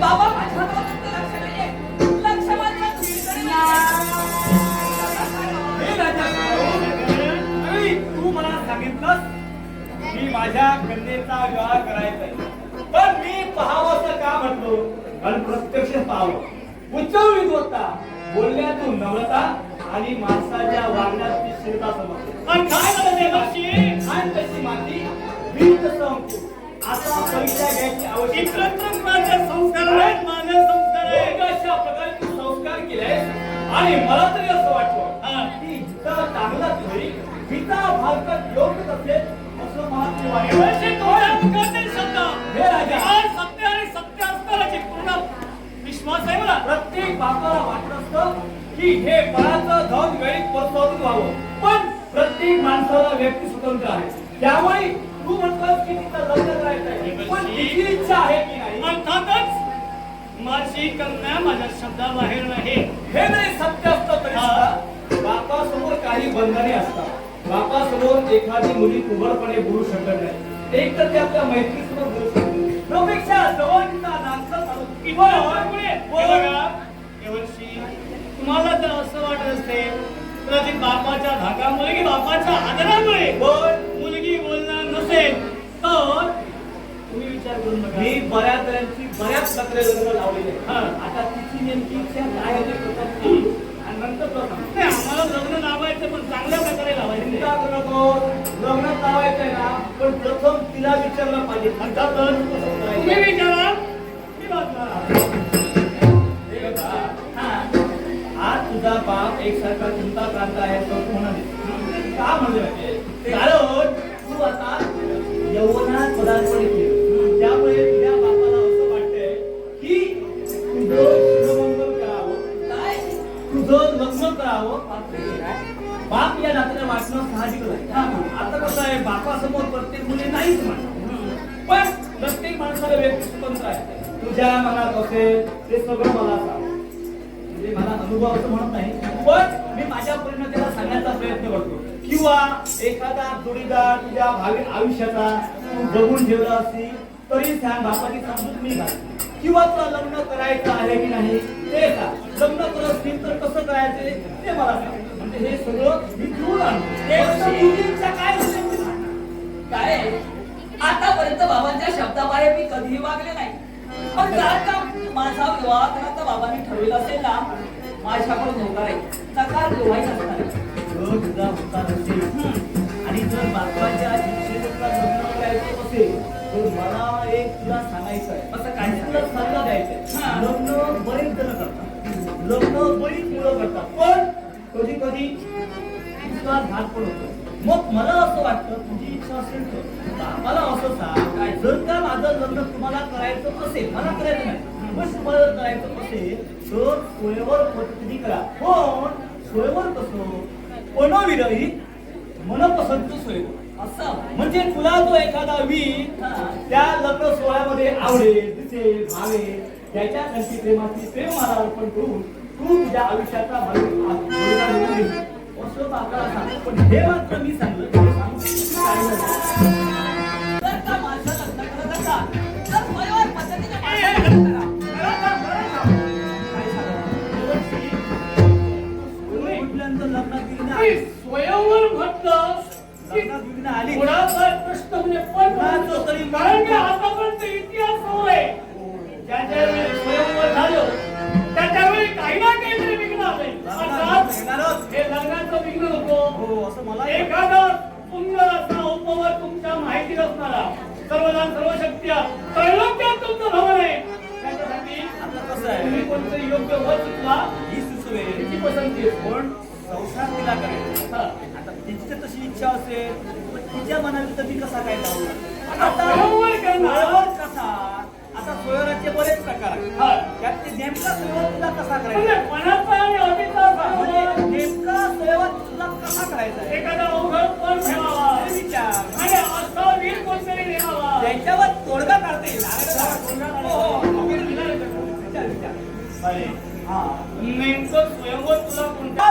बाबा माझ्या लक्ष लक्ष तू मला सांगितलंस माझ्या कन्येचा विवाह करायचा आहे पण मी पाहावं का म्हणतो? कारण प्रत्यक्ष पाहावं. उच्चव विद्वत्ता बोलण्यातून नम्रता आणि माणसाच्या वागण्याची स्थिरता समजते. आणि काय म्हणत आहे आणि तशी माती मी तसं आता परीक्षा घ्यायची आवश्यकता संस्कार आहेत माझे संस्कार आहेत. अशा प्रकारे तू संस्कार केले आणि मला तरी असं वाटतं की इतका चांगला तरी पिता भारतात योग्य असेल असं मला तरी वाटतं. हे राजा. विश्वास आहे मला. प्रत्येक बापाला वाटत असतं की हे बाळाचं धन वेळी परतवून व्हावं. पण प्रत्येक माणसाला व्यक्ती स्वतंत्र आहे. त्यामुळे तू म्हणतोस की तिचं लग्न करायचं आहे. पण तिची इच्छा आहे की नाही? अर्थातच माझी कन्या माझ्या शब्दाबाहेर नाही. हे नाही सत्य असतं तरी सुद्धा बापासमोर काही बंधने असतात. बापासमोर एखादी मुली उघडपणे बोलू शकत नाही. एक तर ते आपल्या मैत्रीसमोर बोलू शकते चालू किंवा हे देवर्षी, तुम्हाला जर असं वाटत असेल कदाचित बापाच्या धाकामुळे की बापाच्या आदरामुळे? पण बोलणार नसेल तर तुम्ही विचार करून बघा मी बऱ्याच जणांची बऱ्याच तक्रार लावलेली आहे हा. आता तिची नेमकी इच्छा काय आहे ते प्रथम बोलू. आणि नंतर. नाही, आम्हाला लग्न लावायचं पण चांगल्या प्रकारे लावायचं चिंता करू नको लग्न लावायचंय ना पण प्रथम तिला विचारलं पाहिजे अर्थातच तुम्ही. विचारा मी. आज तुझा बाप एकसारखा चिंताक्रांत आहे तो म्हणाले का म्हणजे? कारण तू आता यवनात पदार्पण केलं त्यामुळे तुझ्या बापाला असं वाटतंय की तुझं शिरोमंगल करावं. काय? तुझं लग्न करावं. बाप या नात्याला वाटणं साहजिकच आहे हा, आता कसं आहे बापासमोर प्रत्येक मुली नाहीच म्हणतात पण प्रत्येक माणसाला व्यक्ती स्वतंत्र आहे. तुझ्या मनात असेल ते सगळं मला सांग. म्हणजे मला अनुभव असं म्हणत नाही पण मी माझ्या परीने त्याला सांगण्याचा प्रयत्न करतो. किंवा एखादा जोडीदार तुझ्या भावी आयुष्याचा तू बघून ठेवला असतील तरी सांग बापाची समजूत मी घालतो. किंवा तुला लग्न करायचं आहे की नाही ते सांग. लग्न करत असतील तर कसं करायचं ते मला सांग. म्हणजे हे सगळं मी? तुझी इच्छा काय. काय? आतापर्यंत बाबांच्या शब्दाबाहेर मी कधीही वागले नाही. पण जर का माझा विवाह करायचा बाबांनी ठरविला असेल ना माझ्याकडून होणार आहे. नकार दोहायचा असणार आहे. होता नसेल आणि जर बापाच्या इच्छेने लग्न करायचं असेल तर मला एक तुला सांगायचं आहे असं काय तुला सल्ला द्यायचा लग्न बरेच जण करतात लग्न बरीच मुलं करतात. पण कधी कधी तुझा भाग पण होतो मग मला असं वाटतं तुझी इच्छा असेल तर बापाला असं सांग काय जर का माझं लग्न तुम्हाला करायचं असेल मला करायचं नाही. पण तुम्हाला करायचं असेल तर स्वयंवर पद्धती करा. पण स्वयंवर कसं मनोविरहित मनपसंत सोय म्हणजे तुला जो एखादा वीर त्या लग्न सोहळ्यामध्ये आवडेल दिसेल भावेल त्याच्या त्यांची प्रेमाची प्रेम मला अर्पण करून तू तुझ्या आयुष्याचा असं पण हे मात्र मी सांगलं. प्रश्न म्हणजे पण कोणाचं तरी कारण की आतापर्यंत इतिहास समोर आहे. ज्याच्या वेळी स्वयंवर झालं त्याच्या वेळी काही ना काहीतरी विघ्न आले. हे लग्नाचं विघ्न होतो. हो असं मला एखादा सुंदर असा उपवर तुमच्या माहिती असणारा सर्वदान सर्व शक्ती त्रैलोक्यात तुमचं भवन आहे. त्याच्यासाठी कसं आहे? तुम्ही कोणतरी योग्य वर सुचवा. ही त्याची पसंती आहे. पण संसार तिला करायचा तर तशी इच्छा असेल पण तिच्या मनात तर मी कसा काय लावू आता कसा आता स्वयंवराचे बरेच प्रकार आहेत हा. त्यात ते नेमका स्वयंवर तुला कसा करायचा नेमका स्वयंवर तुला कसा करायचा? एखादा त्याच्यावर तोडगा काढता येईल नेमकं स्वयंवर तुला कोणत्या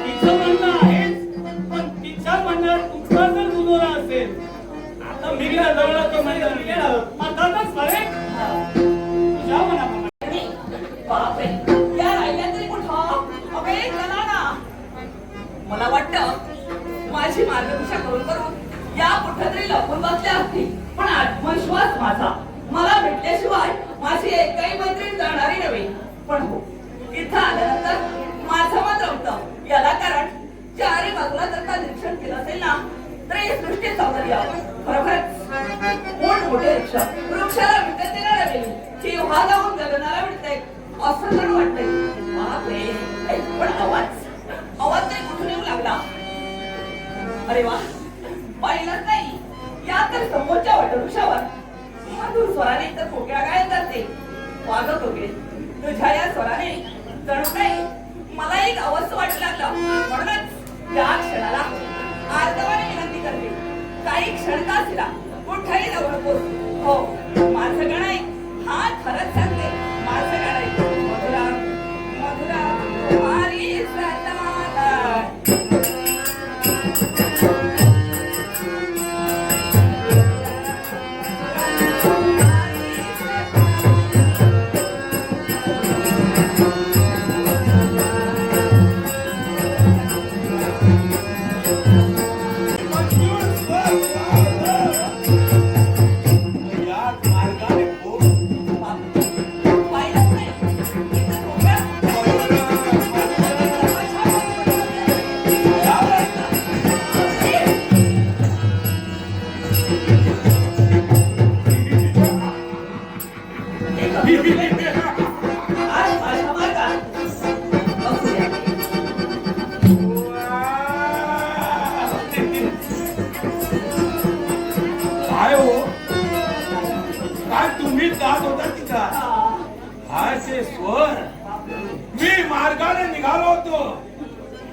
मला माझी मार्गदर्शा करून करून या कुठं तरी लपून बसल्या असतील. पण आत्मविश्वास माझा. मला भेटल्याशिवाय माझी एकही मैत्रीण जाणारी नव्हे. पण हो इथं आल्यानंतर माझं मत रमतं. याला कारण चारी बाजूला जर का निरीक्षण केलं असेल ना तर हे सृष्टी सौंदर्य खरोखरच. मोठ मोठे वृक्ष? वृक्षाला विकत देणाऱ्या ती केव्हा लावून गगनाला मिळते असं तर वाटतंय. बापरे. पण आवाज. आवाज तरी कुठून येऊ लागला. अरे वा. पाहिलंच नाही. या तर समोरच्या वटवृक्षावर. मधुर स्वराने तर कोकिळा गायन करते. वाजत होते. तुझ्या या स्वराने जणू काही मला एक अवस्थ वाटू लागला. म्हणूनच या क्षणाला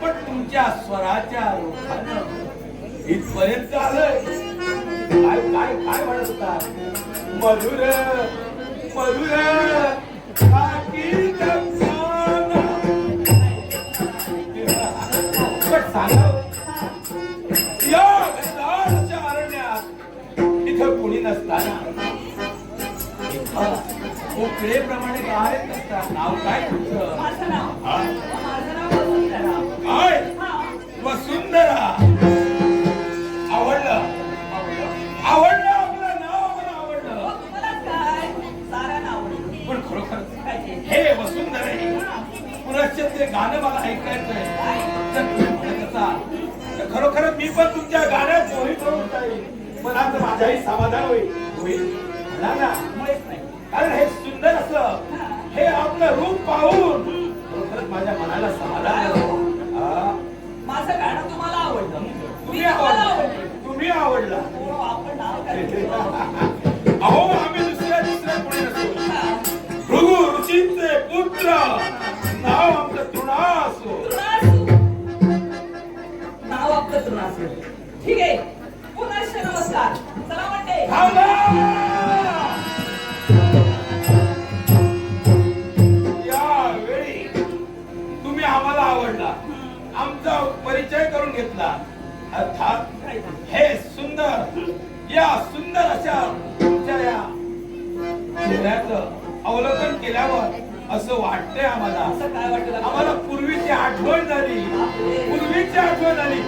पण तुमच्या स्वराच्या रोखानं इथपर्यंत आलोय. काय काय काय म्हणत होता मधुर मधुर कोकळेप्रमाणे काय नाव काय तुमचं? माझं नाव नाव वसुंधरा. आवडलं आवडलं आपलं नाव मला हो, आवडलं. पण खरोखर? हे वसुंधरा आहे ते गाणं मला ऐकायचंय काय? जर तुम्ही म्हणत असाल तर खरोखर मी पण तुमच्या गाण्यात मोहित होऊन जाईल पण आता माझाही समाधान होईल होईल म्हणा ना पुत्र. नाव आमचं तृणासो तृणासू. नाव आपलं तृणासू. ठीक आहे. पुनश्च नमस्कार. चला म्हणते थांबा! यावेळी तुम्ही आम्हाला आवडला. आमचा परिचय करून घेतला. अर्थात हे सुंदर या सुंदर अशा तुमच्या या अवलोकन केल्यावर असं वाटतंय आम्हाला. असं काय आम्हाला पूर्वीची आठवण झाली. पूर्वीची आठवण झाली.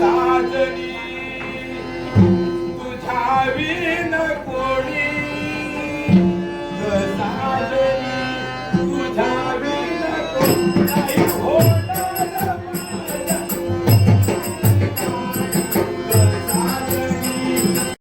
साजनी तुझ्या विन कोणी. साजनी